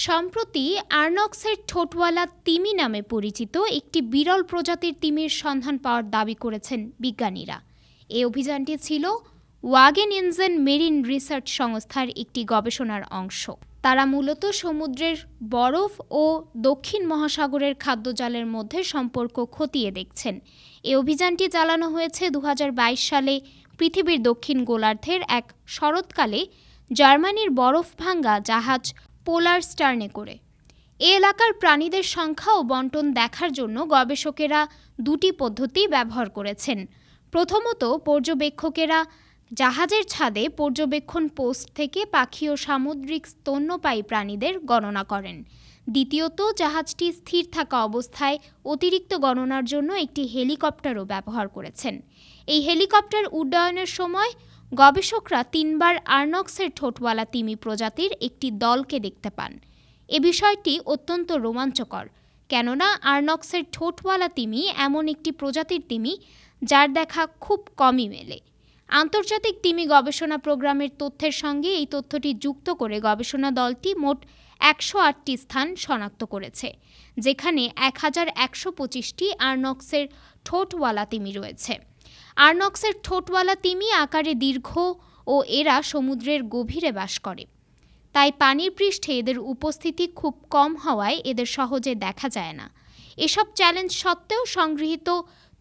সম্প্রতি আর্নক্সের ঠোঁটওয়ালা তিমি নামে পরিচিত একটি বিরল প্রজাতির তিমির সন্ধান পাওয়ার দাবি করেছেন বিজ্ঞানীরা। এই অভিযানটি ছিল ওয়াগেন ইনজেন মেরিন রিসার্চ সংস্থার একটি গবেষণার অংশ। তারা মূলত সমুদ্রের বরফ ও দক্ষিণ মহাসাগরের খাদ্যজালের মধ্যে সম্পর্ক খতিয়ে দেখছেন। এই অভিযানটি চালানো হয়েছে দু হাজার বাইশ সালে পৃথিবীর দক্ষিণ গোলার্ধের এক শরৎকালে, জার্মানির বরফ ভাঙ্গা জাহাজ পোলার স্টার্নে করে। এ এলাকার প্রাণীদের সংখ্যা ও বন্টন দেখার জন্য গবেষকেরা দুটি পদ্ধতি ব্যবহার করেছেন। প্রথমত, পর্যবেক্ষকেরা জাহাজের ছাদে পর্যবেক্ষণ পোস্ট থেকে পাখি ও সামুদ্রিক স্তন্যপায়ী প্রাণীদের গণনা করেন। দ্বিতীয়ত, জাহাজটি স্থির থাকা অবস্থায় অতিরিক্ত গণনার জন্য একটি হেলিকপ্টারও ব্যবহার করেছেন। এই হেলিকপ্টার উড্ডয়নের সময় গবেষকরা তিনবার আর্নক্সের ঠোঁটওয়ালা তিমি প্রজাতির একটি দলকে দেখতে পান। এ বিষয়টি অত্যন্ত রোমাঞ্চকর, কেননা আর্নক্সের ঠোঁটওয়ালা তিমি এমন একটি প্রজাতির তিমি যার দেখা খুব কমই মেলে। আন্তর্জাতিক তিমি গবেষণা প্রোগ্রামের তথ্যের সঙ্গে এই তথ্যটি যুক্ত করে গবেষণা দলটি মোট একশো আটটি স্থান শনাক্ত করেছে, যেখানে এক হাজার একশো পঁচিশটি আর্নক্সের ঠোঁটওয়ালা তিমি রয়েছে। আর্নক্সের ঠোঁটওয়ালা তিমি আকারে দীর্ঘ ও এরা সমুদ্রের গভীরে বাস করে। তাই পানির পৃষ্ঠে এদের উপস্থিতি খুব কম হওয়ায় এদের সহজে দেখা যায় না। এসব চ্যালেঞ্জ সত্ত্বেও সংগৃহীত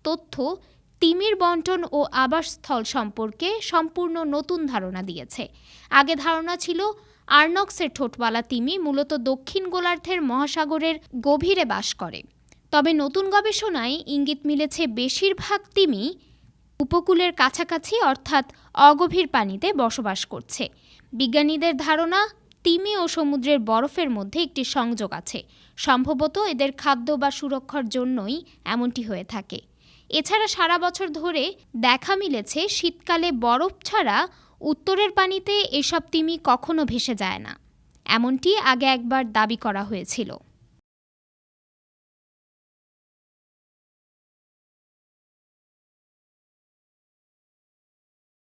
তথ্য তিমির বন্টন ও আবাসস্থল সম্পর্কে সম্পূর্ণ নতুন ধারণা দিয়েছে। আগে ধারণা ছিল, আর্নক্সের ঠোঁটওয়ালা তিমি মূলত দক্ষিণ গোলার্ধের মহাসাগরের গভীরে বাস করে। তবে নতুন গবেষণায় ইঙ্গিত মিলেছে, বেশিরভাগ তিমি উপকূলের কাছাকাছি অর্থাৎ অগভীর পানিতে বসবাস করছে। বিজ্ঞানীদের ধারণা, তিমি ও সমুদ্রের বরফের মধ্যে একটি সংযোগ আছে। সম্ভবত এদের খাদ্য বা সুরক্ষার জন্যই এমনটি হয়ে থাকে। এছাড়া সারা বছর ধরে দেখা মিলেছে, শীতকালে বরফ ছাড়া উত্তরের পানিতে এসব তিমি কখনো ভেসে যায় না। এমনটি আগে একবার দাবি করা হয়েছিল।